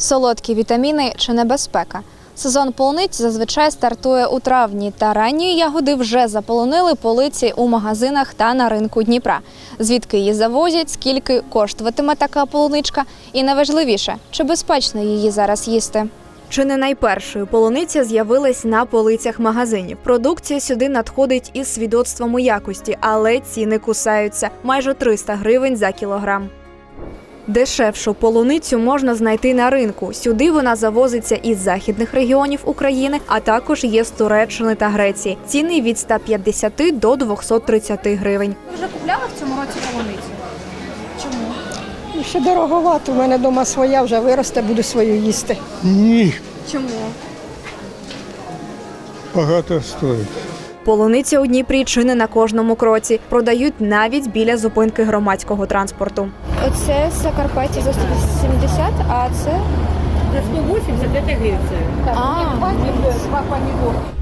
Солодкі вітаміни чи небезпека. Сезон полуниць зазвичай стартує у травні, та ранньої ягоди вже заполонили полиці у магазинах та на ринку Дніпра. Звідки її завозять, скільки коштуватиме така полуничка, і найважливіше, чи безпечно її зараз їсти. Чи не найпершою полуниця з'явилась на полицях магазинів. Продукція сюди надходить із свідоцтвом якості, але ціни кусаються майже 300 гривень за кілограм. Дешевшу полуницю можна знайти на ринку. Сюди вона завозиться із західних регіонів України, а також є з Туреччини та Греції. Ціни від 150 до 230 гривень. Ви вже купляли в цьому році полуницю? Чому? Ну, Ще дороговато. У мене вдома своя вже виросте, буду свою їсти. Ні, Чому? багато стоїть. Полуниця у Дніпрі чи не на кожному кроці. Продають навіть біля зупинки громадського транспорту. Оце Закарпаття за 170, а це За 180 это Греция.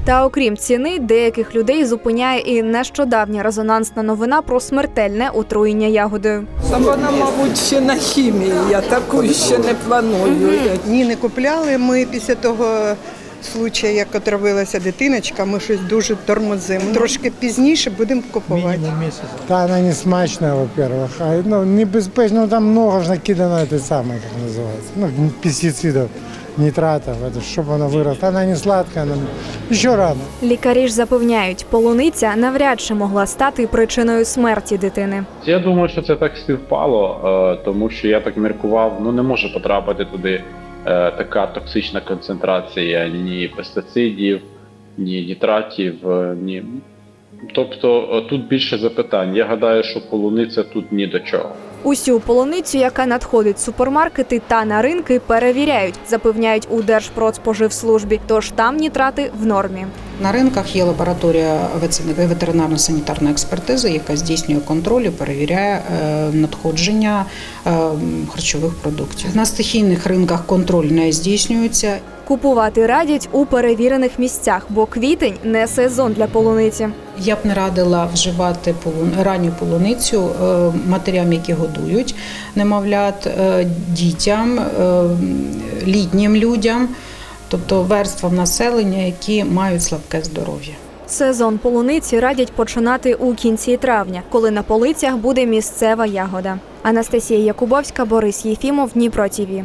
Та окрім ціни, деяких людей зупиняє і нещодавня резонансна новина про смертельне отруєння ягодою. Вона, мабуть, ще на хімії. Я таку ще не планую. Ні, не купляли. Ми після того случаю, як отравилася дитиночка, ми щось дуже тормозимо. Трошки пізніше будемо купувати. Та вона не смачна, во-первых. А ну, небезпечно, ну, там много ж накидано, это самое, как называется. Ну, пестицидов, нитратов. Это, щоб вона виросла. Вона не сладкая, она еще рано. Лікарі ж запевняють, полуниця навряд чи могла стати причиною смерті дитини. Я думаю, що це так співпало, е, тому що я так міркував, ну не може потрапити туди е, така токсична концентрація ні пестицидів, ні нітратів, е, ні. Тобто е, тут більше запитань. Я гадаю, що полуниця тут ні до чого. Усю полуницю, яка надходить в супермаркети та на ринки, перевіряють, запевняють у Держпродспоживслужбі. Тож там нітрати в нормі. На ринках є лабораторія ветеринарно- ветеринарно-санітарної експертизи, яка здійснює контроль і перевіряє е, надходження е, харчових продуктів. На стихійних ринках контроль не здійснюється. Купувати радять у перевірених місцях, бо квітень не сезон для полуниці. Я б не радила вживати ранню полуницю е, матерям, які годують немовлят, е, дітям, е, літнім людям, тобто верствам населення, які мають слабке здоров'я. Сезон полуниці радять починати у кінці травня, коли на полицях буде місцева ягода. Анастасія Якубовська, Борис Єфімов, Дніпро ТІВІ.